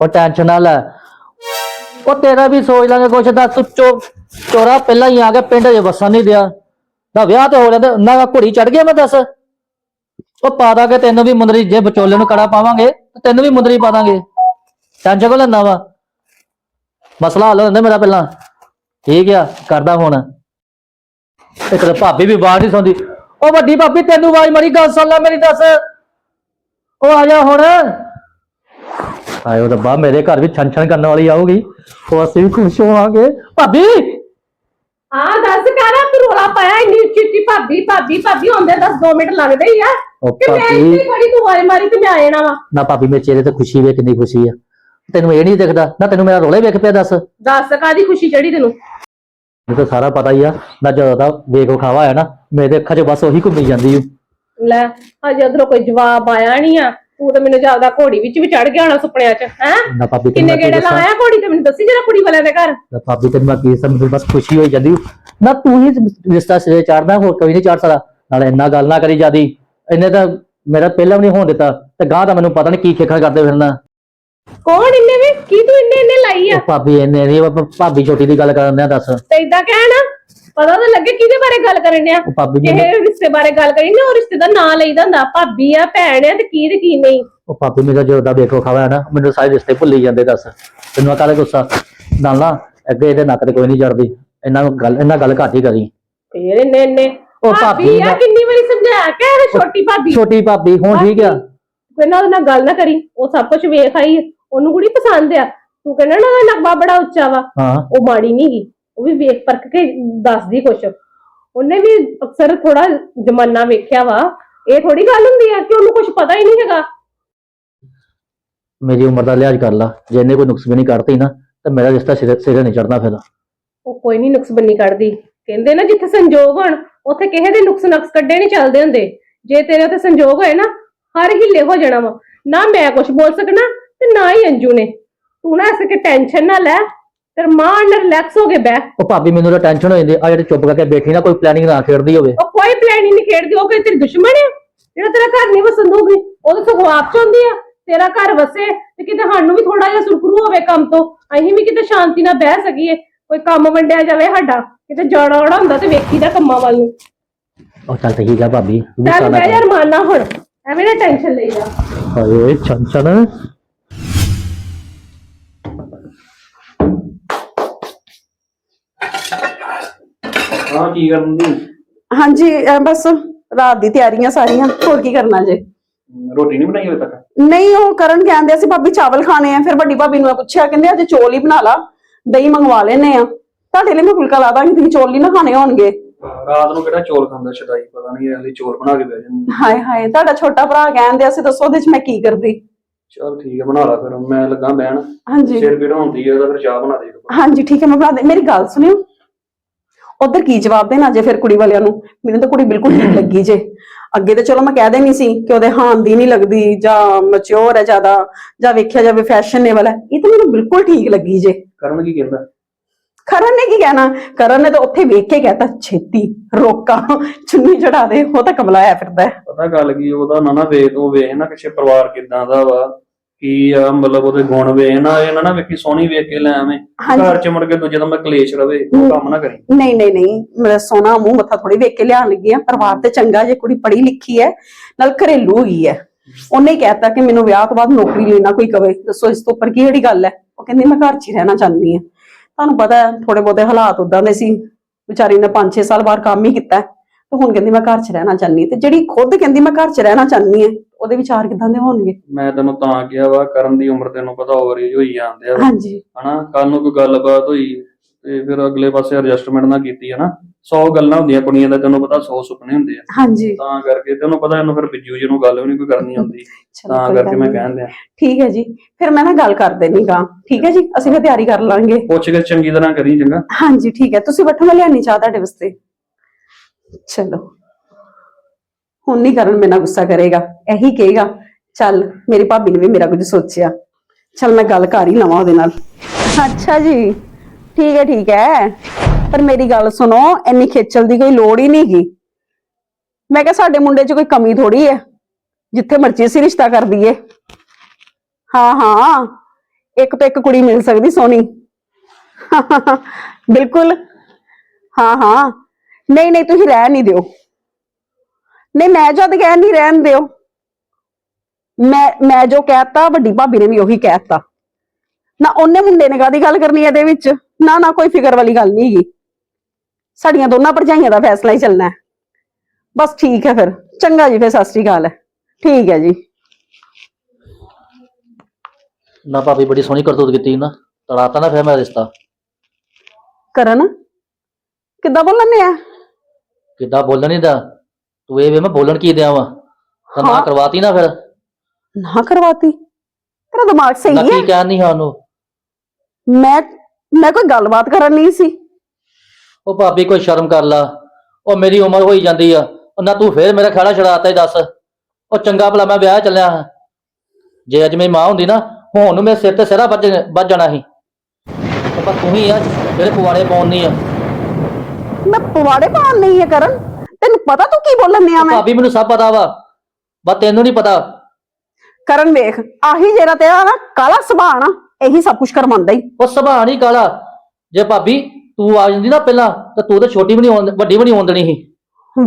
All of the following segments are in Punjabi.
ਉਹ ਟੈਨਸ਼ਨ ਨਾ ਲੈ। ਉਹ ਤੇਰਾ ਵੀ ਸੋਚ ਲਾਂਗੇ ਕੁਛ, ਦੱਸ ਤੂੰ ਚੋ ਚੋਰਾ ਪਹਿਲਾਂ ਹੀ ਆ ਕੇ ਪਿੰਡ 'ਚ ਵਸਣ ਨਹੀਂ ਦਿਆ। ਦਾ ਵਿਆਹ ਤੇ ਹੋ ਰਿਹਾ ਤੇ ਘੋੜੀ ਚੜ ਗਿਆ ਮੈਂ ਦੱਸ। ਉਹ ਪਾ ਦਾਂਗੇ ਤੈਨੂੰ ਵੀ ਮੁੰਦਰੀ, ਜੇ ਵਿਚੋਲੇ ਨੂੰ ਕੜਾ ਪਾਵਾਂਗੇ, ਤੇ ਤੈਨੂੰ ਵੀ ਮੁੰਦਰੀ ਪਾ ਦਾਂਗੇ। ਟੈਨਸ਼ਨ ਕੋ ਲੈਂਦਾ ਵਾ? ਮਸਲਾ ਹੱਲ ਹੁੰਦਾ ਮੇਰਾ ਪਹਿਲਾਂ। ਠੀਕ ਆ, ਕਰਦਾ ਹੁਣ। ਇੱਕ ਤਾਂ ਭਾਬੀ ਵੀ ਬਾਹਰ ਨਹੀਂ ਸੌਂਦੀ। ਉਹ ਵੱਡੀ ਭਾਬੀ, ਤੈਨੂੰ ਆਵਾਜ਼ ਮਾਰੀ, ਗੱਲ ਸੁਣ ਲੈ ਮੇਰੀ ਦੱਸ। ਉਹ ਆ ਜਾ ਹੁਣ। ਆਇਓ ਰੱਬਾ ਮੇਰੇ ਘਰ ਵੀ ਛਣ ਛਣ ਕਰਨ ਵਾਲੀ ਆਊਗੀ। ਉਹ ਅਸੀਂ ਵੀ ਖੁਸ਼ ਹੋਵਾਂਗੇ। ਭਾਬੀ! ਹਾਂ ਦੱਸ ਕਾਰਾ ਤੂੰ ਰੋਲਾ ਪਾਇਆ? ਇੰਨੀ ਉੱਚੀ ਉੱਚੀ ਭਾਬੀ ਭਾਬੀ ਭਾਬੀ ਹੁੰਦੇ 10 2 ਮਿੰਟ ਲੱਗਦੇ ਹੀ ਆ। ਉਹ ਕਿ ਮੈਂ ਭਾਬੀ। ਇੱਥੇ ਖੜੀ ਤੂੰ ਵਾਰੀ ਮਾਰੀ ਤੇ ਮੈਂ ਆ ਜਾਣਾ ਵਾ। ਨਾ ਭਾਬੀ ਮੇਰੇ ਚਿਹਰੇ ਤੇ ਖੁਸ਼ੀ ਵੇ ਕਿੰਨੀ ਖੁਸ਼ੀ ਆ। ਤੈਨੂੰ ਇਹ ਨਹੀਂ ਦਿਖਦਾ। ਨਾ ਤੈਨੂੰ ਮੇਰਾ ਰੋਲੇ ਵੇਖ ਪਿਆ ਦੱਸ। ਦੱਸ ਕਾਦੀ ਖੁਸ਼ੀ ਚੜੀ ਤੈਨੂੰ? ਮੈਨੂੰ ਤਾਂ ਸਾਰਾ ਪਤਾ ਹੀ ਆ। ਨਾ ਜਦੋਂ ਦਾ ਵੇਖ ਵਿਖਾਵਾ ਆ ਨਾ ਮੇਰੇ ਅੱਖਾਂ 'ਚ ਬਸ ਉਹੀ ਘੁੰਮੀ ਜਾਂਦੀ ਓ। ਲੈ ਹਜੇ ਉਧਰੋਂ ਕੋਈ ਜਵਾਬ ਆਇਆ ਨਹੀਂ ਆ। ਤੂੰ ਤਾਂ ਮੈਨੂੰ ਜਾਪਦਾ ਘੋੜੀ ਵਿੱਚ ਵੀ ਚੜ ਗਿਆ ਹੋਣਾ ਸੁਪਨਿਆਂ 'ਚ ਹੈ? ਨਾ ਭਾਬੀ ਤੈਨੂੰ ਕਿੰਨੇ ਗੇੜੇ ਲਾਇਆ ਘੋੜੀ ਤੇ? ਮੈਨੂੰ ਦੱਸੀ ਜਰਾ ਕੁੜੀ ਵਾਲਿਆਂ ਦੇ ਘਰ। ਨਾ ਭਾਬੀ ਤੈਨੂੰ ਮੈਂ ਕੀ ਦੱਸਾਂ? ਮੈਨੂੰ ਬਸ ਖੁਸ਼ੀ ਹੋਈ ਜਾਂਦੀ। ਨਾ ਤੂੰ ਹੀ ਰਿਸ਼ਤਾ ਸਿਰੇ ਚਾੜਦਾ ਹੋਰ ਕੋਈ ਨਹੀਂ ਚਾੜ ਸਕਦਾ। ਨਾਲੇ ਇੰਨਾ ਗੱਲ ਨਾ ਕਰੀ ਜਾਦੀ ਇਹਨੇ ਤਾਂ ਮੇਰਾ ਪਹਿਲਾਂ ਵੀ ਨਹੀਂ ਹੋਣ ਦਿੱਤਾ। ਤੇ ਗਾਂ ਤਾਂ ਮੈਨੂੰ ਪਤਾ ਨਹੀਂ ਕੀ ਖੇਖਾ ਕਰਦੇ ਫਿਰਨਾ। ਕੌਣ ਇੰਨੇ ਵੀ? ਕੀ ਤੂੰ ਇੰਨੇ ਇੰਨੇ ਲਾਈ ਆ? ਭਾਬੀ ਇਹਨੇ ਨਹੀਂ ਭਾਬੀ ਛੋਟੀ ਦੀ ਗੱਲ ਕਰਨ ਦਿਆ ਦੱਸ। ਤੇ ਇਦਾਂ ਕਹਿਣਾ ਪਤਾ ਤਾਂ ਲੱਗੇ ਕਿਹਦੇ ਬਾਰੇ ਗੱਲ ਕਰਨ ਡਿਆ? ਉਹ ਭਾਬੀ ਕਿਸੇ ਰਿਸ਼ਤੇ ਬਾਰੇ ਗੱਲ ਕਰੀ ਨਾ ਉਹ ਰਿਸ਼ਤੇ ਦਾ ਨਾਂ ਲਈਦਾ ਹੁੰਦਾ ਭਾਬੀ ਆ ਭੈਣ ਆ ਤੇ ਕੀ ਤੇ ਕੀ ਨਹੀਂ। ਉਹ ਭਾਬੀ ਮੇਰਾ ਜਦੋਂ ਦਾ ਵੇਖੋ ਖਾਵਾ ਹੈ ਨਾ ਮੈਨੂੰ ਸਾਰੇ ਰਿਸ਼ਤੇ ਭੁੱਲੀ ਜਾਂਦੇ ਦੱਸ। ਤੈਨੂੰ ਕਾਹਦਾ ਗੁੱਸਾ? ਨਾਲ ਨਾ ਅੱਗੇ ਇਹਦੇ ਨੱਕ ਤੇ ਕੋਈ ਨਹੀਂ ਚੜਦੀ। ਇਹਨਾਂ ਨੂੰ ਗੱਲ ਇਹਨਾਂ ਗੱਲ ਘੱਟ ਹੀ ਕਰੀ। ਫੇਰ ਇੰਨੇ ਇੰਨੇ। ਉਹ ਭਾਬੀ ਆ ਕਿੰਨੀ ਵਾਰੀ ਸਮਝਾਇਆ? ਕਿ ਇਹ ਛੋਟੀ ਭਾਬੀ। ਛੋਟੀ ਭਾਬੀ ਹੁਣ ਠੀਕ ਆ। ਕੋਈ ਨਾ ਗੱਲ ਨਾ ਕਰੀ ਉਹ ਸਭ ਕੁਝ ਵੇਖ ਆਈ। ਉਹਨੂੰ ਕੁੜੀ ਪਸੰਦ ਆ। ਤੂੰ ਕਹਿੰਦਾ ਨਾ ਨਕਬਾ ਬੜਾ ਉੱਚਾ ਵਾ। ਉਹ ਮਾੜੀ ਨਹੀਂ ਗੀ। ਉਹ ਵੀ ਵੇਖ ਪਰਖ ਕੇ ਦੱਸਦੀ ਕੁਛ। ਉਹਨੇ ਵੀ ਅਕਸਰ ਥੋੜਾ ਜਮਾਨਾ ਵੇਖਿਆ ਵਾ। ਇਹ ਥੋੜੀ ਗੱਲ ਹੁੰਦੀ ਆ ਕਿ ਉਹਨੂੰ ਕੁਝ ਪਤਾ ਹੀ ਨਹੀਂ ਹੈਗਾ। ਮੇਰੀ ਉਮਰ ਦਾ ਲਿਹਾਜ਼ ਕਰ ਲਾ। ਜੇ ਇਹਨੇ ਕੋਈ ਨੁਕਸ ਵੀ ਨਹੀਂ ਕਰਤੀ ਨਾ ਤਾਂ ਮੇਰਾ ਰਿਸ਼ਤਾ ਸਿਰੇ ਸਿਰੇ ਨਹੀਂ ਚੜਨਾ ਫਿਰ। ਉਹ ਕੋਈ ਨਹੀਂ ਨੁਕਸਬੰਨੀ ਕੱਢਦੀ। ਕਹਿੰਦੇ ਨਾ ਜਿੱਥੇ ਸੰਜੋਗ ਹੋਣ ਉੱਥੇ ਕਿਸੇ ਦੇ ਨੁਕਸ ਨਕਸ ਕੱਢੇ ਨਹੀਂ ਚੱਲਦੇ ਹੁੰਦੇ। ਜੇ ਤੇਰੇ ਉੱਤੇ ਸੰਜੋਗ ਹੋਏ ਨਾ ਹਰ ਹਿੱਲੇ ਹੋ ਜਾਣਾ ਵਾ। ਨਾ ਮੈਂ ਕੁਝ ਬੋਲ ਸਕਣਾ ਤੇ ਨਾ ਹੀ ਅੰਜੂ ਨੇ। ਤੂੰ ਨਾ ਇਸ ਕੇ ਟੈਨਸ਼ਨ ਨਾ ਲੈ। ਤੇ ਮਾਨ ਨਾਲ ਰਿਲੈਕਸ ਹੋ ਕੇ ਬਹਿ। ਉਹ ਭਾਬੀ ਮੈਨੂੰ ਤਾਂ ਟੈਨਸ਼ਨ ਹੋ ਜਾਂਦੀ ਆ ਜਿਹੜੇ ਚੁੱਪ ਕਰਕੇ ਬੈਠੀ ਨਾ ਕੋਈ ਪਲੈਨਿੰਗ ਨਾ ਖੇਡਦੀ ਹੋਵੇ। ਉਹ ਕੋਈ ਪਲਾਨ ਹੀ ਨਹੀਂ ਖੇਡਦੀ ਉਹ ਕੋਈ ਤੇਰੀ ਦੁਸ਼ਮਣ ਹੈ ਜਿਹੜਾ ਤੇਰਾ ਘਰ ਨਹੀਂ ਵਸਣ ਦਊਗੀ ਉਹ ਤਾਂ ਸਗੋਂ ਆਪ ਚਾਹੁੰਦੀ ਆ ਤੇਰਾ ਘਰ ਵਸੇ ਤੇ ਕਿਤੇ ਸਾਨੂੰ ਵੀ ਥੋੜਾ ਜਿਹਾ ਸੁਰਖਰੂ ਹੋਵੇ ਕੰਮ ਤੋਂ। ਅਸੀਂ ਵੀ ਕਿਤੇ ਸ਼ਾਂਤੀ ਨਾਲ ਬਹਿ ਸਕੀਏ ਕੋਈ ਕੰਮ ਵੰਡਿਆ ਜਾਵੇ ਸਾਡਾ ਕਿਤੇ ਜਾਣਾ ਆਉਣਾ ਹੁੰਦਾ ਤੇ ਵੇਖੀਦਾ ਕੰਮਾਂ ਵੱਲ ਨੂੰ। ਉਹ ਚੱਲ ਠੀਕ ਆ ਭਾਬੀ ਚੱਲ ਬਹਿ ਯਾਰ ਮਾਨਾ ਹੁਣ ਐਵੇਂ ਨਾ ਟੈਨਸ਼ਨ ਲਈ ਜਾ ਹਾਏ ਓਏ ਹਾਂ ਕੀ ਕਰਨ ਦੀ ਹਾਂਜੀ ਅਹ ਬਸ ਰਾਤ ਦੀ ਤਿਆਰੀਆਂ ਸਾਰੀਆਂ ਹੋਰ ਕੀ ਕਰਨਾ ਜੇ? ਰੋਟੀ ਨਹੀਂ ਬਣਾਈ ਹਲੇ ਤੱਕ? ਨਹੀਂ ਉਹ ਕਰਨ ਕਹਿੰਦੇ ਸੀ ਭਾਬੀ ਚਾਵਲ ਖਾਣੇ ਆ ਫਿਰ ਵੱਡੀ ਭਾਬੀ ਨੂੰ ਮੈਂ ਪੁੱਛਿਆ ਕਹਿੰਦੇ ਅੱਜ ਚੌਲ ਹੀ ਬਣਾ ਲਾ ਦਹੀਂ ਮੰਗਵਾ ਲੈਨੇ ਆ। ਤੁਹਾਡੇ ਲਈ ਮੈਂ ਫੁਲਕਾ ਲਾ ਦਾਂਗੀ ਤੁਸੀਂ ਚੌਲ ਨਹੀਂ ਨਾ ਖਾਣੇ ਹੋਣਗੇ। ਰਾਤ ਨੂੰ ਕਿਹੜਾ ਚੋਲ ਖਾਂਦਾ ਸ਼ਦਾਈ ਪਤਾ ਨਹੀਂ ਹਲੇ ਚੋਲ ਬਣਾ ਕੇ ਬਹਿ ਜਾਂਦੀ। ਹਾਏ ਹਾਏ ਤੁਹਾਡਾ ਛੋਟਾ ਭਰਾ ਕਹਿੰਦੇ ਸੀ ਦੱਸੋ ਉਹਦੇ ਚ ਮੈਂ ਕੀ ਕਰਦੀ? ਚਲ ਠੀਕ ਹੈ ਬਣਾ ਲਾ ਫਿਰ ਮੈਂ ਲੱਗਾ ਬਹਿਣ। ਹਾਂਜੀ। ਸਿਰ ਪੀੜ ਹੁੰਦੀ ਹੈ ਉਹਦਾ ਫਿਰ ਚਾਹ ਬਣਾ ਦੇ। ਹਾਂਜੀ ਠੀਕ ਹੈ ਮੈਂ ਬਣਾ ਦੇ ਮੇਰੀ ਗੱਲ ਸੁਣਿਓ। ਉਧਰ ਕੀ ਜਵਾਬ ਦੇਣਾ ਜੇ ਫਿਰ ਕੁੜੀ ਵਾਲਿਆਂ ਨੂੰ? ਮੈਨੂੰ ਤਾਂ ਕੁੜੀ ਬਿਲਕੁਲ ਠੀਕ ਲੱਗੀ ਜੇ। ਅੱਗੇ ਤਾਂ ਚਲੋ ਮੈਂ ਕਹਿ ਦੇਣੀ ਸੀ ਕਿ ਉਹਦੇ ਹਾਨ ਦੀ ਨਹੀਂ ਲੱਗਦੀ ਜਾਂ ਮੈਚੁਰ ਹੈ ਜ਼ਿਆਦਾ ਜਾਂ ਵੇਖਿਆ ਜਾਵੇ ਫੈਸ਼ਨੇਬਲ ਹੈ ਇਹ ਤਾਂ ਮੈਨੂੰ ਬਿਲਕੁਲ ਠੀਕ ਲੱਗੀ ਜੇ। ਕਰਨ ਕੀ ਕਹਿੰਦਾ? ਕਰਨ ਨੇ ਕੀ ਕਹਿਣਾ? ਕਰਨ ਨੇ ਤਾਂ ਉੱਥੇ ਵੇਖ ਕੇ ਕਹਿਤਾ ਛੇਤੀ ਰੋਕਾ ਚੁੰਨੀ ਚੜਾ ਦੇ ਉਹ ਤਾਂ ਕਮਲਾਇਆ ਫਿਰਦਾ ਹੈ। ਪਤਾ ਗੱਲ ਕੀ ਉਹਦਾ ਨਾ ਨਾ ਵੇਖ ਉਹ ਵੇਖ ਨਾ ਪਿੱਛੇ ਪਰਿਵਾਰ ਕਿਦਾਂ ਦਾ ਵਾ। ਕੀ ਆ ਮਤਲਬ ਉਹਦੇ ਗੁਣ ਵੇਖ ਨਾ ਇਹ ਨਾ ਨਾ ਵੇਖੀ ਸੋਹਣੀ ਵੇਖ ਕੇ ਲੈ ਆਵੇਂ। ਹਾਂਜੀ। ਘਰ ਚ ਮੁੜ ਕੇ ਦੂਜੇ ਮੈਂ ਕਲੇਸ਼ ਰਵੇ ਉਹ ਕੰਮ ਨਾ ਕਰੀ। ਨਹੀਂ ਨਹੀਂ ਨਹੀਂ ਮੇਰਾ ਸੋਨਾ ਮੂੰਹ ਮੱਥਾ ਥੋੜੀ ਵੇਖ ਕੇ ਲਿਆਉਣ ਲੱਗੀ ਆ ਪਰਿਵਾਰ ਤੇ ਚੰਗਾ ਜੇ ਕੁੜੀ ਪੜ੍ਹੀ ਲਿਖੀ ਹੈ ਨਾਲ ਘਰੇਲੂ ਹੀ ਹੈ। ਉਹਨੇ ਹੀ ਕਹਿਤਾ ਕਿ ਮੈਨੂੰ ਵਿਆਹ ਤੋਂ ਬਾਅਦ ਨੌਕਰੀ ਲੈਣਾ ਕੋਈ ਕਵੇ। ਦੱਸੋ ਇਸ ਤੋਂ ਉੱਪਰ ਕੀ ਜਿਹੜੀ ਗੱਲ ਹੈ? ਉਹ ਕਹਿੰਦੀ ਮੈਂ ਘਰ 'ਚ ਹੀ ਰਹਿਣਾ ਚਾਹੁੰਦੀ ਹਾਂ। ਤੁਹਾਨੂੰ ਪਤਾ ਹੈ ਥੋੜੇ ਬਹੁਤੇ ਹਾਲਾਤ ਉਦਾਂ ਦੇ ਸੀ। ਵਿਚਾਰੀ ਨੇ 5-6 ਸਾਲ ਬਾਅਦ ਕੰਮ ਹੀ ਕੀਤਾ ਹੈ, ਤੇ ਹੁਣ ਕਹਿੰਦੀ ਮੈਂ ਘਰ 'ਚ ਰਹਿਣਾ ਚਾਹੁੰਦੀ ਹਾਂ। ਤੇ ਜਿਹੜੀ ਖੁਦ ਕਹਿੰਦੀ ਮੈਂ ਘਰ 'ਚ ਰਹਿਣਾ ਚਾਹੁੰਦੀ ਹਾਂ। ਉਹਦੇ ਵਿਚਾਰ ਕਿਦਾਂ ਦੇ ਹੋਣਗੇ? ਮੈਂ ਤੈਨੂੰ ਤਾਂ ਕਿਹਾ ਵਾ ਕਰਨ ਦੀ ਉਮਰ ਤੈਨੂੰ ਪਤਾ ਓਵਰ ਏਜ ਹੋਈ ਜਾਂਦੇ ਆ। ਹਾਂਜੀ। ਹਨਾ ਕੱਲ ਨੂੰ ਕੋਈ ਗੱਲਬਾਤ ਹੋਈ ਤੇ ਫਿਰ ਅਗਲੇ ਪਾਸੇ ਐਡਜਸਟਮੈਂਟ ਨਾ ਕੀਤੀ ਹਨਾ। 100 ਗੱਲਾਂ ਹੁੰਦੀਆਂ ਕੁੜੀਆਂ ਦਾ ਤੈਨੂੰ ਪਤਾ 100 ਸੁਪਨੇ ਹੁੰਦੇ ਆ। ਹਾਂਜੀ। ਤਾਂ ਕਰਕੇ ਤੈਨੂੰ ਪਤਾ ਇਹਨੂੰ ਫਿਰ ਬਿੱਜੂ ਜੀ ਨੂੰ ਗੱਲ ਵੀ ਨਹੀਂ ਕੋਈ ਕਰਨੀ ਆਉਂਦੀ ਚਲੋ ਤਾਂ ਕੋਈ ਕਰਕੇ ਮੈਂ ਨਹੀਂ। ਕਹਿੰਦੇ ਆ ਠੀਕ ਹੈ ਜੀ। ਫਿਰ ਮੈਂ ਨਾ ਗੱਲ ਕਰ ਦੇਣੀ ਗਾ ਠੀਕ ਹੈ ਜੀ? ਅਸੀਂ ਫਿਰ ਤਿਆਰੀ ਕਰ ਲਾਂਗੇ। ਪੁੱਛ ਕੇ ਚੰਗੀ ਤਰ੍ਹਾਂ ਕਰੀ ਚੰਗਾ। ਹਾਂਜੀ ਠੀਕ ਹੈ। ਤੁਸੀਂ ਬੈਠੋ ਮੈਂ ਲਿਆਨੀ ਚਾਹ ਤੁਹਾਡੇ ਵਾਸਤੇ। ਚਲੋ। ਹੁਣ ਨਹੀਂ ਕਰਨ ਮੇਰਾ ਗੁੱਸਾ ਕਰੇਗਾ, ਇਹੀ ਕਹੇਗਾ, ਚੱਲ ਮੇਰੀ ਭਾਬੀ ਨੇ ਵੀ ਮੇਰਾ ਕੁਝ ਸੋਚਿਆ। ਚੱਲ ਮੈਂ ਗੱਲ ਕਰ ਹੀ ਲਵਾਂ ਉਹਦੇ ਨਾਲ। ਅੱਛਾ ਜੀ, ਠੀਕ ਹੈ ਠੀਕ ਹੈ। ਪਰ ਮੇਰੀ ਗੱਲ ਸੁਣੋ, ਇੰਨੀ ਖੇਚਲ ਦੀ ਕੋਈ ਲੋੜ ਹੀ ਨਹੀਂਗੀ ਮੈਂ ਕਿਹਾ ਸਾਡੇ ਮੁੰਡੇ 'ਚ ਕੋਈ ਕਮੀ ਥੋੜੀ ਹੈ, ਜਿੱਥੇ ਮਰਜ਼ੀ ਅਸੀਂ ਰਿਸ਼ਤਾ ਕਰ ਦਈਏ। ਹਾਂ ਹਾਂ, ਇੱਕ ਤੋਂ ਇੱਕ ਕੁੜੀ ਮਿਲ ਸਕਦੀ ਸੋਹਣੀ। ਬਿਲਕੁਲ। ਹਾਂ ਹਾਂ। ਨਹੀਂ ਨਹੀਂ, ਤੁਸੀਂ ਰਹਿ ਨਹੀਂ ਦਿਓ। ਨਹੀਂ ਮੈਂ ਜਦ ਕਹਿ ਨਹੀਂ ਰਹਿਣ ਦਿਓ। ਮੈਂ ਮੈਂ ਜੋ ਕਹਿਤਾ ਵੱਡੀ ਭਾਬੀ ਨੇ ਵੀ ਉਹੀ ਕਹਿਤਾ। ਨਾ ਉਹਨੇ ਮੁੰਡੇ ਨੇ ਕਾਦੀ ਗੱਲ ਕਰਨੀ ਇਹਦੇ ਵਿੱਚ? ਨਾ ਨਾ ਕੋਈ ਫਿਕਰ ਵਾਲੀ ਗੱਲ ਨਹੀਂ ਹੈਗੀ। ਸਾਡੀਆਂ ਦੋਨਾਂ ਭਰਜਾਈਆਂ ਦਾ ਫੈਸਲਾ ਹੀ ਚੱਲਣਾ ਹੈ। ਬਸ ਠੀਕ ਹੈ ਫਿਰ। ਚੰਗਾ ਜੀ ਫਿਰ ਸਤਿ ਸ੍ਰੀ ਅਕਾਲ ਠੀਕ ਹੈ ਜੀ। ਨਾ ਭਾਬੀ ਬੜੀ ਸੋਹਣੀ ਕਰਤੂਤ ਕੀਤੀ ਨਾ। ਤੜਾਤਾ ਨਾ ਫਿਰ ਮੇਰਾ ਰਿਸ਼ਤਾ। ਕਰਨ? ਕਿੱਦਾਂ ਬੋਲਣੇ ਆ ਕਿੱਦਾਂ ਬੋਲਣ ਦਾ ਤੂੰ ਇਹ ਵੇ ਮੈਂ ਬੋਲਣ ਕੀ ਦਿਆਂ ਵਾ? ਤਾਂ ਨਾ ਹਾਂ। ਕਰਵਾਤੀ ਨਾ ਫਿਰ। ਨਾ ਕਰਵਾਤੀ? ਤੇਰਾ ਦਿਮਾਗ ਨਾ ਸਹੀ ਹੈ? ਕੀ ਕਹਿਣ ਨਹੀਂ ਸਾਨੂੰ ਮੈਂ ਮੈਂ ਕੋਈ ਗੱਲਬਾਤ ਕਰਨ ਨਹੀਂ ਸੀ? ਉਹ ਭਾਬੀ ਕੋਈ ਸ਼ਰਮ ਕਰ ਲਾ। ਉਹ ਮੇਰੀ ਉਮਰ ਹੋਈ ਜਾਂਦੀ ਆ। ਉਹ ਨਾ ਤੂੰ ਫੇਰ ਮੇਰਾ ਖੜਾ ਛੜਾਤਾ ਹੀ ਦੱਸ। ਉਹ ਚੰਗਾ ਭਲਾ ਮੈਂ ਵਿਆਹ ਚੱਲਿਆ ਹਾਂ। ਜੇ ਅੱਜ ਮੇਰੀ ਮਾਂ ਹੁੰਦੀ ਨਾ ਹੁਣ ਨੂੰ ਮੇਰੇ ਸਿਰ ਤੇ ਸਿਰਾ ਵੱਜ ਵੱਜ ਜਾਣਾ ਸੀ। ਪਰ ਤੂੰ ਹੀ ਆ ਜਿਹੜੇ ਪੁਆੜੇ ਪਾਉਣੀ ਆ। ਮੈਂ ਪਵਾੜੇ ਪਾਉਣ ਨਹੀਂ ਹੈ ਕਰਨ। ਪਤਾ ਤੂੰ ਕੀ ਬੋਲਣ ਆ ਮੈਂ? ਭਾਬੀ ਮੈਨੂੰ ਸਭ ਪਤਾ ਵਾ। ਬਸ ਤੈਨੂੰ ਨਹੀਂ ਪਤਾ। ਕਰਨ ਵੇਖ ਆਹੀ ਜਿਹੜਾ ਤੇਰਾ ਨਾ ਕਾਲਾ ਸੁਭਾਅ ਨਾ ਇਹੀ ਸਭ ਕੁਝ ਕਰਵਾਉਂਦਾ ਹੀ ਉਹ ਸੁਭਾਅ ਨਹੀਂ ਕਾਲਾ। ਜੇ ਭਾਬੀ ਤੂੰ ਆ ਜਾਂਦੀ ਨਾ ਪਹਿਲਾਂ ਤਾਂ ਤੂੰ ਤਾਂ ਛੋਟੀ ਵੀ ਨਹੀਂ ਹੋਣ ਵੱਡੀ ਵੀ ਨਹੀਂ ਹੋਣ ਦੇਣੀ ਸੀ।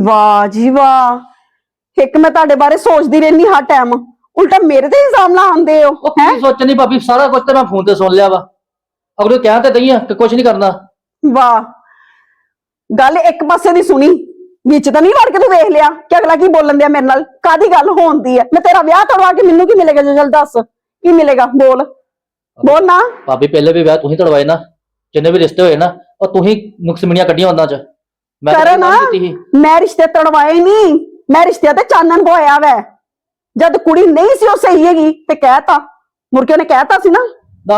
ਵਾਹ ਜੀ ਵਾਹ। ਇੱਕ ਮੈਂ ਤੁਹਾਡੇ ਬਾਰੇ ਸੋਚਦੀ ਰਹਿੰਦੀ ਹਰ ਟਾਈਮ ਉਲਟਾ ਮੇਰੇ ਤੇ ਇਲਜ਼ਾਮ ਲਾਉਂਦੇ ਹੋ ਉਹ ਹੈ? ਕੀ ਸੋਚਣੀ ਭਾਬੀ ਸਾਰਾ ਕੁਝ ਤੇ ਮੈਂ ਫੋਨ ਤੇ ਸੁਣ ਲਿਆ ਵਾ। ਅਗਲੇ ਕਹਿ ਤੇ ਦਈ ਆ ਕਿ ਕੁਝ ਨਹੀਂ ਕਰਨਾ। ਵਾਹ। ਗੱਲ ਇੱਕ ਪਾਸੇ ਦੀ ਸੁਣੀ ਵਿੱਚ ਤਾਂ ਨਹੀਂ ਵੜ ਕੇ ਤੂੰ ਵੇਖ ਲਿਆ ਕਿ ਅਗਲਾ ਕੀ ਬੋਲਣ ਦਿਆ ਮੇਰੇ ਨਾਲ? ਕਾਦੀ ਗੱਲ ਹੋਣਦੀ ਹੈ ਮੈਂ ਤੇਰਾ ਵਿਆਹ ਤੋੜਵਾ ਕੇ ਮੈਨੂੰ ਕੀ ਮਿਲੇਗਾ ਜਲ ਦੱਸ? ਕੀ ਮਿਲੇਗਾ? ਬੋਲ। ਬੋਲ ਨਾ। ਭਾਬੀ ਪਹਿਲੇ ਵੀ ਵਿਆਹ ਤੂੰ ਹੀ ਤੜਵਾਏ ਨਾ। ਜਿੰਨੇ ਵੀ ਰਿਸ਼ਤੇ ਹੋਏ ਨਾ ਉਹ ਤੂੰ ਹੀ ਨੁਕਸਮਣੀਆਂ ਕੱਢੀਆਂ ਉਹਨਾਂ ਚ। ਮੈਂ ਤਾਂ ਕਰਨ ਕੀਤੀ ਸੀ। ਮੈਂ ਰਿਸ਼ਤੇ ਤੜਵਾਏ ਨਹੀਂ। ਮੈਂ ਰਿਸ਼ਤਿਆਂ ਤੇ ਚਾਨਣ ਪਵਾਇਆ ਵੈ। ਜਦ ਕੁੜੀ ਨਹੀਂ ਸੀ ਉਹ ਸਹੀ ਹੈਗੀ ਤੇ ਕਹਿਤਾ। ਮੁਰਕੇ ਉਹਨੇ ਕਹਿਤਾ ਸੀ ਨਾ।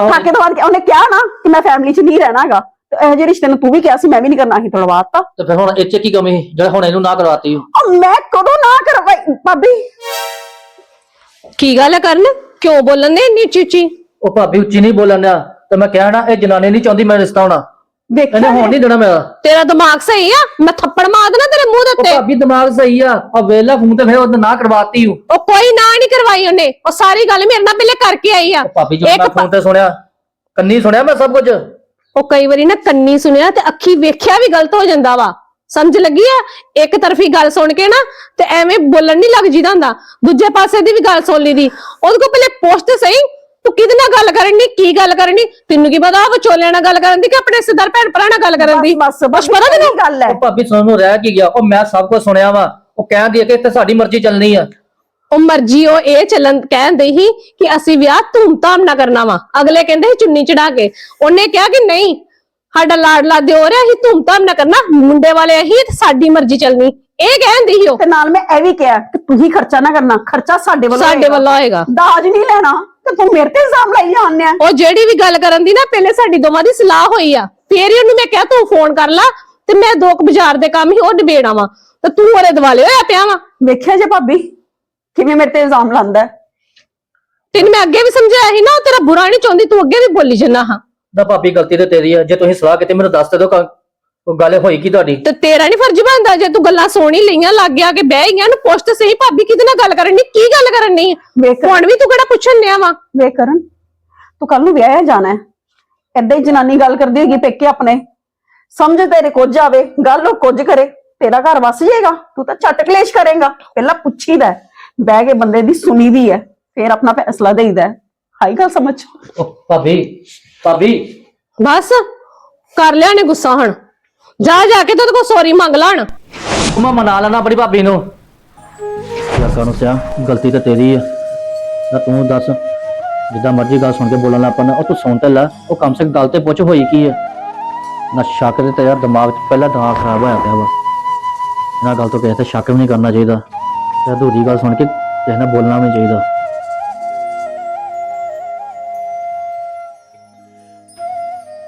ਹੁਣ- ਉਹਨੇ ਕਿਹਾ ਨਾ ਕਿ ਮੈਂ ਫੈਮਿਲੀ 'ਚ ਨਹੀਂ ਰਹਿਣਾਗਾ। ਤੇ ਇਹ ਜਿਹੇ ਰਿਸ਼ਤੇ ਨੂੰ ਤੂੰ ਵੀ ਕਿਹਾ ਸੀ ਮੈਂ ਵੀ ਨਹੀਂ ਕਰਨਾ ਸੀ ਤੜਵਾਤਾ ਤੇ। ਫਿਰ ਹੁਣ ਚ ਕੀ ਕਮੀ ਸੀ? ਜਿਹੜਾ ਹੁਣ ਇਹਨੂੰ ਨਾ ਕਰਵਾਤੀ ਉਹ। ਮੈਂ ਕਦੋਂ ਨਾ ਕਰਵਾਈ? ਭਾਬੀ। ਕੀ ਗੱਲ ਹੈ ਕਰਨ? ਕਿਉਂ ਬੋਲਣ ਦੇ ਇੰਨੀ ਉੱਚੀ ਉੱਚੀ ਉਹ ਭਾਬੀ ਉੱਚੀ ਨਹੀਂ ਬੋਲਣ ਡਿਆ ਤੇ ਮੈਂ ਕਿਹਾ ਨਾ ਇਹ ਜਨਾਨੀ ਨਹੀਂ ਚਾਹੁੰਦੀ ਮੈਂ ਰਿਸ਼ਤਾ ਹੋਣਾ। ਇਹਨੇ ਹੋਣ ਨਹੀਂ ਦੇਣਾ ਮੇਰਾ। ਤੇਰਾ ਦਿਮਾਗ ਸਹੀ ਆ? ਮੈਂ ਥੱਪੜ ਮਾਰ ਦੇਣਾ ਤੇਰੇ ਮੂੰਹ ਦੇ ਉਹ ਉੱਤੇ। ਭਾਬੀ ਦਿਮਾਗ ਸਹੀ ਆ। ਆ ਵੇਲਾ ਫੋਨ ਤੇ ਫਿਰ ਉਹ ਨਾ ਕਰਵਾਤੀ ਹੂੰ ਉਹ ਕੋਈ ਨਾ ਨਹੀਂ ਕਰਵਾਈ ਉਹਨੇ। ਉਹ ਸਾਰੀ ਗੱਲ ਮੇਰੇ ਨਾਲ ਪਹਿਲੇ ਕਰਕੇ ਆਈ ਆ। ਭਾਬੀ ਜੋ ਇੱਕ ਮੈਂ ਫੋਨ ਤੇ ਸੁਣਿਆ। ਕੰਨੀ ਸੁਣਿਆ ਮੈਂ ਸਭ ਕੁਝ? ਉਹ ਕਈ ਵਾਰੀ ਨਾ ਕੰਨੀ ਸੁਣਿਆ ਤੇ ਅੱਖੀ ਵੇਖਿਆ ਵੀ ਗਲਤ ਹੋ ਜਾਂਦਾ ਵਾ। ਸਮਝ ਲੱਗੀ ਆ? ਇੱਕ ਤਰਫੀ ਗੱਲ ਸੁਣ ਕੇ ਨਾ ਤੇ ਐਵੇਂ ਬੋਲਣ ਨਹੀਂ ਲੱਗ ਜੀਦਾ ਹੁੰਦਾ। ਦੂਜੇ ਪਾਸੇ ਦੀ ਵੀ ਗੱਲ ਸੁਣ ਲਈ ਦੀ। ਉਹਦੇ ਕੋਲ ਪਹਿਲੇ ਪੁੱਛ ਤੇ ਸਹੀ ਤੂੰ ਕਿਹਦੇ ਨਾਲ ਗੱਲ ਕਰਨੀ ਕੀ ਗੱਲ ਕਰਨੀ ਤੈਨੂੰ ਕੀ ਪਤਾ ਉਹ ਵਿਚੋਲਿਆਂ ਨਾਲ ਗੱਲ ਕਰਨ ਦੀ ਕਿ ਆਪਣੇ ਸਿੱਧਰ ਭੈਣ ਭਰਾ ਨਾਲ ਗੱਲ ਕਰਨ ਦੀ? ਬਸ ਬਸ ਪਤਾ ਤੈਨੂੰ? ਗੱਲ ਹੈ। ਉਹ ਭਾਬੀ ਸੁਣਨ ਨੂੰ ਰਹਿ ਕੀ ਗਿਆ? ਉਹ ਮੈਂ ਸਭ ਕੁਝ ਸੁਣਿਆ ਵਾ। ਉਹ ਕਹਿੰਦੀ ਹੈ ਕਿ ਇੱਥੇ ਸਾਡੀ ਮਰਜ਼ੀ ਚੱਲਣੀ ਆ। ਉਹ ਮਰਜ਼ੀ ਉਹ ਇਹ ਚੱਲਣ ਕਹਿੰਦੇ ਹੀ ਕਿ ਅਸੀਂ ਵਿਆਹ ਧੂਮਧਾਮ ਨਾਲ ਕਰਨਾ ਵਾ। ਅਗਲੇ ਕਹਿੰਦੇ ਸੀ ਚੁੰਨੀ ਚੜਾ ਕੇ। ਉਹਨੇ ਕਿਹਾ ਕਿ ਨਹੀਂ ਸਾਡਾ ਲਾਡਲਾ ਦਿਓ ਰਿਹਾ ਅਸੀਂ ਧੂਮਧਾਮ ਨਾਲ ਕਰਨਾ। ਮੁੰਡੇ ਵਾਲੇ ਤੇ ਸਾਡੀ ਮਰਜ਼ੀ ਚੱਲਣੀ। ਇਹ ਕਹਿੰਦੀ ਸੀ ਉਹ। ਤੇ ਨਾਲ ਮੈਂ ਇਹ ਵੀ ਕਿਹਾ ਕਿ ਤੁਸੀਂ ਖਰਚਾ ਨਾ ਕਰਨਾ ਖਰਚਾ ਸਾਡੇ ਵੱਲੋਂ ਸਾਡੇ ਹੋਏਗਾ। ਵੱਲੋਂ ਹੋਏਗਾ। ਦਾਜ ਨਹੀਂ ਲੈਣਾ ਤੇ ਤੂੰ ਮੇਰੇ ਤੇ ਇਲਜ਼ਾਮ ਲਾਈ ਜਾਂਦੇ ਆ। ਉਹ ਜਿਹੜੀ ਵੀ ਗੱਲ ਕਰਨ ਦੀ ਨਾ ਪਹਿਲੇ ਸਾਡੀ ਦੋਵਾਂ ਦੀ ਸਲਾਹ ਹੋਈ ਆ। ਫੇਰ ਹੀ ਉਹਨੂੰ ਮੈਂ ਕਿਹਾ ਤੂੰ ਫੋਨ ਕਰ ਲਾ ਤੇ ਮੈਂ ਦੋ ਕੁ ਬਾਜ਼ਾਰ ਦੇ ਕੰਮ ਹੀ ਉਹ ਨਿਬੇੜਾ ਵਾ। ਤੇ ਤੂੰ ਉਹਦੇ ਦਿਵਾਲੇ ਹੋਇਆ ਪਿਆ ਵਾ। ਵੇਖਿਆ ਜੇ ਭਾਬੀ। ਕਿਵੇਂ ਮੇਰੇ ਤੇ ਇਲਜ਼ਾਮ ਲਾਉਂਦਾ ਹੈ? ਤੈਨੂੰ ਮੈਂ ਅੱਗੇ ਵੀ ਸਮਝਾਇਆ ਸੀ ਨਾ ਉਹ ਤੇਰਾ ਬੁਰਾ ਨਹੀਂ ਚਾਹੁੰਦੀ ਤੂੰ ਅੱਗੇ ਵੀ ਬੋਲੀ ਜੰਨਾ ਹਾਂ। ਨਾ ਭਾਬੀ ਗਲਤੀ ਤੇ ਤੇਰੀ ਆ ਜੇ ਤੁਸੀਂ ਸਲਾਹ ਕੀਤੀ ਮੈਨੂੰ ਦੱਸ ਦੇ ਦਿਓ ਕ- ਉਹ ਗੱਲ ਹੋਈ ਕੀ ਤੁਹਾਡੀ? ਤੇ ਤੇਰਾ ਨਹੀਂ ਫਰਜ਼ ਬਣਦਾ ਜੇ ਤੂੰ ਗੱਲਾਂ ਸੋਣੀ ਲਈਆਂ ਲੱਗ ਗਿਆ ਕਿ ਬਹਿ ਗਈਆਂ ਨੂੰ ਪੁੱਛ ਤੇ ਸਹੀ ਭਾਬੀ ਕਿਹਦੇ ਨਾਲ ਗੱਲ ਕਰਨ ਦੀ ਕੀ ਗੱਲ ਕਰਨ ਦੀ ਵੇਖ ਹੁਣ ਵੀ ਤੂੰ ਕਿਹੜਾ ਪੁੱਛਣ ਲਿਆ ਵਾ? ਵੇਖ ਕਰਨ ਤੂੰ ਕੱਲ ਨੂੰ ਵਿਆਹਿਆ ਜਾਣਾ ਹੈ। ਏਦਾਂ ਹੀ ਜਨਾਨੀ ਗੱਲ ਕਰਦੀ ਹੈਗੀ ਪੇਕੇ ਆਪਣੇ। ਸਮਝ ਤੇਰੇ ਕੁਝ ਆਵੇ ਗੱਲ ਉਹ ਕੁਝ ਕਰੇ। ਤੇਰਾ ਘਰ ਵਸ ਜਾਏਗਾ ਤੂੰ ਤਾਂ ਛੱਟ ਕਲੇਸ਼ ਕਰੇਗਾ। ਪਹਿਲਾਂ ਪੁੱਛੀਦਾ ਹੈ, ਬਹਿ ਕੇ ਬੰਦੇ ਦੀ ਸੁਣੀ ਦੀ ਹੈ ਫਿਰ ਆਪਣਾ ਫੈਸਲਾ ਦੇਈਦਾ ਹੈ। ਹਾਈ ਗੱਲ ਸਮਝ? ਉਹ ਭਾਬੀ ਭਾਬੀ। ਬਸ ਕਰ ਲਿਆ ਨੇ ਗੁੱਸਾ ਹੁਣ। ਜਾ ਜਾ ਕੇ ਤੇ ਉਹਦੇ ਕੋਲ ਸੌਰੀ ਮੰਗ ਲੈਣ। ਉਹ ਮੈਂ ਮਨਾ ਲੈਣਾ ਬੜੀ ਭਾਬੀ ਨੂੰ। ਯਾਰ ਕਾਨੂੰ ਸਿਆ ਗਲਤੀ ਤਾਂ ਤੇਰੀ ਆ। ਤਾਂ ਤੂੰ ਦੱਸ ਜਿੱਦਾਂ ਮਰਜ਼ੀ ਗੱਲ ਸੁਣ ਕੇ ਬੋਲਣ ਲੱਗ ਪੈਂਦਾ ਉਹ ਤੂੰ ਸੁਣ ਤੇ ਲੈ ਉਹ ਕਮ ਸੇ ਕਮ ਗੱਲ ਤੇ ਪੁੱਛ ਹੋਈ ਕੀ ਹੈ ਨਾ ਸ਼ੱਕ ਦੇ ਤੇ ਯਾਰ ਦਿਮਾਗ 'ਚ ਪਹਿਲਾਂ ਦਿਮਾਗ ਖਰਾਬ ਹੋਇਆ ਪਿਆ ਵਾ। ਇਹਨਾਂ ਗੱਲ ਤੋਂ ਕਿਸੇ ਤੇ ਸ਼ੱਕ ਵੀ ਨਹੀਂ ਕਰਨਾ ਚਾਹੀਦਾ। ਤੇ ਅਧੂਰੀ ਗੱਲ ਸੁਣ ਕੇ ਕਿਸੇ ਨਾਲ ਬੋਲਣਾ ਵੀ ਨਹੀਂ ਚਾਹੀਦਾ।